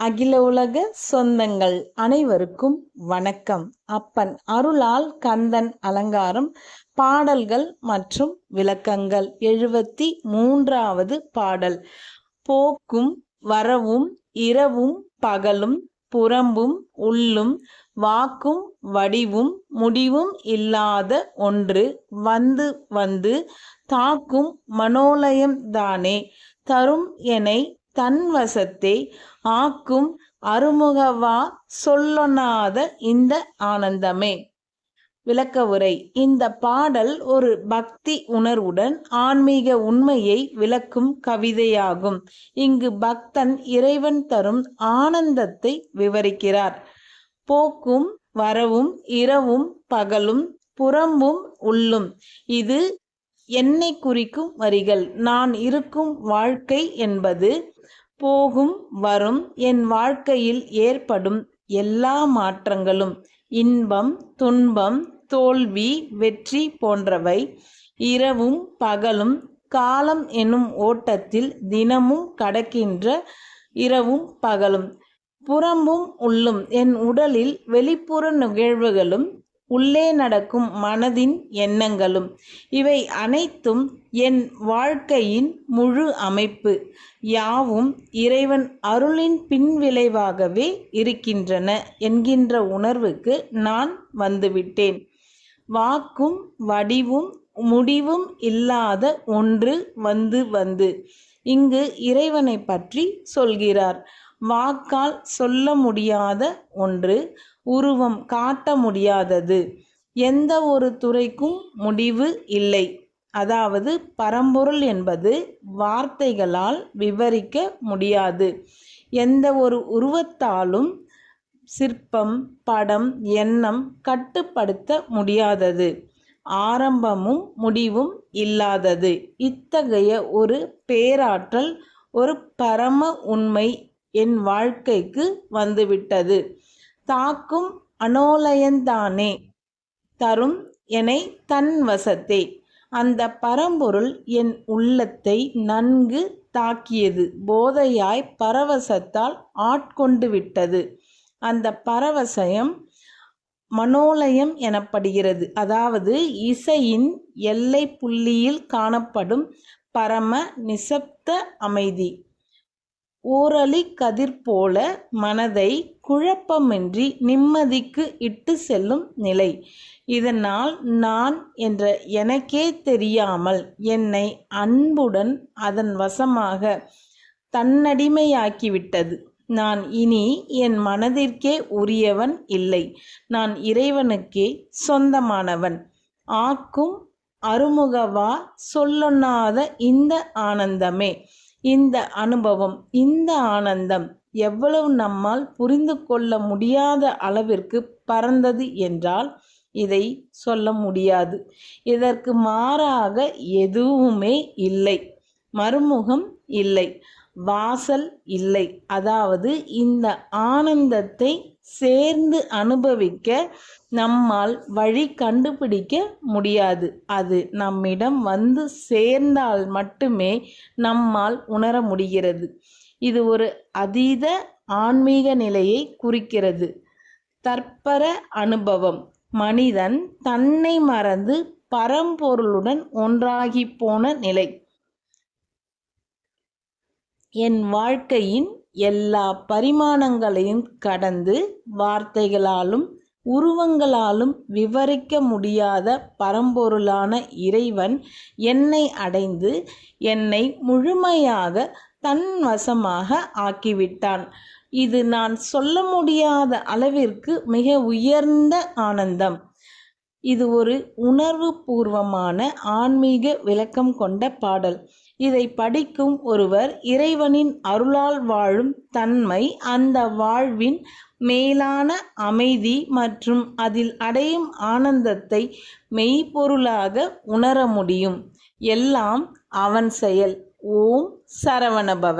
அகில உலக சொந்தங்கள் அனைவருக்கும் வணக்கம். அப்பன் அருளால் கந்தன் அலங்காரம் பாடல்கள் மற்றும் விளக்கங்கள். எழுபத்தி மூன்றாவது பாடல். போக்கும் வரவும் இரவும் பகலும் புறம்பும் உள்ளும் வாக்கும் வடிவும் முடிவும் இல்லாத ஒன்று. வந்து வந்து தாக்கும் மனோலயம் தானே. தரும் எனை தன் வசத்தை ஆக்கும் அருமுகவா சொல்லொணாத இந்த ஆனந்தமே. விளக்க உரை. இந்த பாடல் ஒரு பக்தி உணர்வுடன் ஆன்மீக உண்மையை விளக்கும் கவிதையாகும். இங்கு பக்தன் இறைவன் தரும் ஆனந்தத்தை விவரிக்கிறார். போக்கும் வரவும் இரவும் பகலும் புறம்பும் உள்ளும். இது என்னை குறிக்கும் வரிகள். நான் இருக்கும் வாழ்க்கை என்பது போகும் வரும் என் வாழ்க்கையில் ஏற்படும் எல்லா மாற்றங்களும் இன்பம் துன்பம் தோல்வி வெற்றி போன்றவை இரவும் பகலும் காலம் என்னும் ஓட்டத்தில் தினமும் கடக்கின்ற இரவும் பகலும். புறம்பும் உள்ளும் என் உடலில் வெளிப்புற நிகழ்வுகளும் உள்ளே நடக்கும் மனதின் எண்ணங்களும். இவை அனைத்தும் என் வாழ்க்கையின் முழு அமைப்பு. யாவும் இறைவன் அருளின் பின்விளைவாகவே இருக்கின்றன என்கின்ற உணர்வுக்கு நான் வந்துவிட்டேன். வாக்கும் வடிவும் முடிவும் இல்லாத ஒன்று வந்து வந்து இங்கு இறைவனை பற்றி சொல்கிறார். வாக்கால் சொல்ல முடியாத ஒன்று உருவம் காட்ட முடியாதது. எந்த ஒரு துறைக்கும் முடிவு இல்லை. அதாவது பரம்பொருள் என்பது வார்த்தைகளால் விவரிக்க முடியாது. எந்த ஒரு உருவத்தாலும் சிற்பம் படம் எண்ணம் கட்டுப்படுத்த முடியாதது. ஆரம்பமும் முடிவும் இல்லாதது. இத்தகைய ஒரு பேராற்றல் ஒரு பரம உண்மை என் வாழ்க்கைக்கு வந்துவிட்டது. தாக்கும் அனோலயந்தானே. தரும் எனை தன் வசத்தே. அந்த பரம்பொருள் என் உள்ளத்தை நன்கு தாக்கியது. போதையாய் பரவசத்தால் ஆட்கொண்டு விட்டது. அந்த பரவசயம் மனோலயம் எனப்படுகிறது. அதாவது இசையின் எல்லை புள்ளியில் காணப்படும் பரம நிசப்த அமைதி. ஊரலி கதிர் போல மனதை குழப்பமின்றி நிம்மதிக்கு இட்டு செல்லும் நிலை. இதனால் நான் என்ற எனக்கே தெரியாமல் என்னை அன்புடன் அதன் வசமாக தன்னடிமையாக்கிவிட்டது. நான் இனி என் மனதிற்கே உரியவன் இல்லை. நான் இறைவனுக்கே சொந்தமானவன். ஆக்கும் அருமுகவா சொல்லொண்ணாத இந்த ஆனந்தமே. இந்த அனுபவம் இந்த ஆனந்தம் எவ்வளவு நம்மால் புரிந்து கொள்ள முடியாத அளவிற்கு பறந்தது என்றால் இதை சொல்ல முடியாது. இதற்கு மாறாக எதுவுமே இல்லை. மறுமுகம் இல்லை. வாசல் இல்லை. அதாவது இந்த ஆனந்தத்தை சேர்ந்து அனுபவிக்க நம்மால் வழி கண்டுபிடிக்க முடியாது. அது நம்மிடம் வந்து சேர்ந்தால் மட்டுமே நம்மால் உணர முடிகிறது. இது ஒரு அதீத ஆன்மீக நிலையை குறிக்கிறது. தற்பர அனுபவம். மனிதன் தன்னை மறந்து பரம்பொருளுடன் ஒன்றாகி போன நிலை. என் வாழ்க்கையின் எல்லா பரிமாணங்களையும் கடந்து வார்த்தைகளாலும் உருவங்களாலும் விவரிக்க முடியாத பரம்பொருளான இறைவன் என்னை அடைந்து என்னை முழுமையாக தன் வசமாக ஆக்கிவிட்டான். இது நான் சொல்ல முடியாத அளவிற்கு மிக உயர்ந்த ஆனந்தம். இது ஒரு உணர்வு பூர்வமான ஆன்மீக விளக்கம் கொண்ட பாடல். இதை படிக்கும் ஒருவர் இறைவனின் அருளால் வாழும் தன்மை அந்த வாழ்வின் மேலான அமைதி மற்றும் அதில் அடையும் ஆனந்தத்தை மெய்ப்பொருளாக உணர முடியும். எல்லாம் அவன் செயல். ஓம் சரவணபவ.